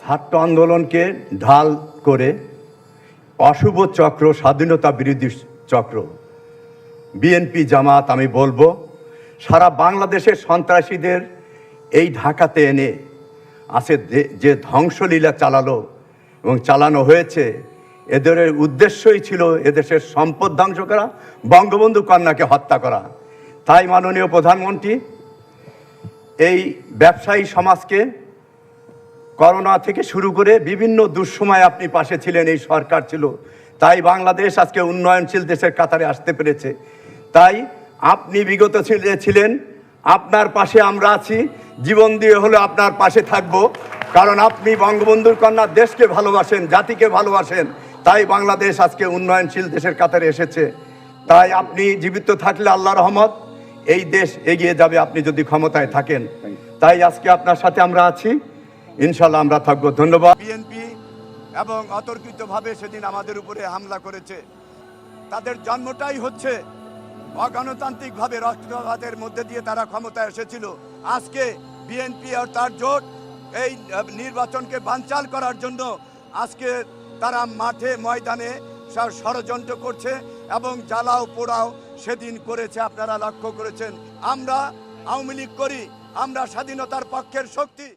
ছাত্র আন্দোলনকে ঢাল করে অশুভ চক্র, স্বাধীনতা বিরোধী চক্র। বিএনপি জামাত, আমি বলব, সারা বাংলাদেশের সন্ত্রাসীদের এই ঢাকাতে এনে আছে যে- ধ্বংসলীলা চালালো এবং চালানো হয়েছে, এদের উদ্দেশ্যই ছিল এদেশের সম্পদ ধ্বংস করা, বঙ্গবন্ধু কন্যাকে হত্যা করা। তাই মাননীয় প্রধানমন্ত্রী, এই ব্যবসায়ী সমাজকে করোনা থেকে শুরু করে বিভিন্ন দুঃসময় আপনি পাশে ছিলেন এই সরকার ছিল। তাই বাংলাদেশ আজকে উন্নয়নশীল দেশের কাতারে আসতে পেরেছে। তাই আপনি বিগত ছিল- ছিলেন আপনার পাশে আমরা আছি। জীবন দিয়ে হলে আপনার পাশে থাকব। কারণ আপনি বঙ্গবন্ধুর কন্যা দেশকে ভালোবাসেন জাতিকে ভালোবাসেন। তাই বাংলাদেশ আজকে উন্নয়নশীল দেশের কাতারে এসেছে। তাই আপনি জীবিত থাকলে আল্লাহ রহমত এই দেশ এগিয়ে যাবে আপনি যদি ক্ষমতায় থাকেন। তাই আজকে আপনার সাথে আমরা আছি। ইনশাল্লাহ আমরা থাকব, ধন্যবাদ। বিএনপি এবং অতর্কিতভাবে সেদিন আমাদের উপরে হামলা করেছে। তাদের জন্মটাই হচ্ছে অগণতান্ত্রিকভাবে রাষ্ট্রবাদের মধ্যে দিয়ে তারা ক্ষমতায় এসেছিল। আজকে বিএনপি আর তার জোট এই নির্বাচনকে বানচাল করার জন্য আজকে তারা মাঠে, ময়দানে ষড়যন্ত্র করছে এবং জ্বালাও পোড়াও সেদিন করেছে আপনারা লক্ষ্য করেছেন। আমরা আওয়ামী লীগ করি, আমরা স্বাধীনতার পক্ষের শক্তি।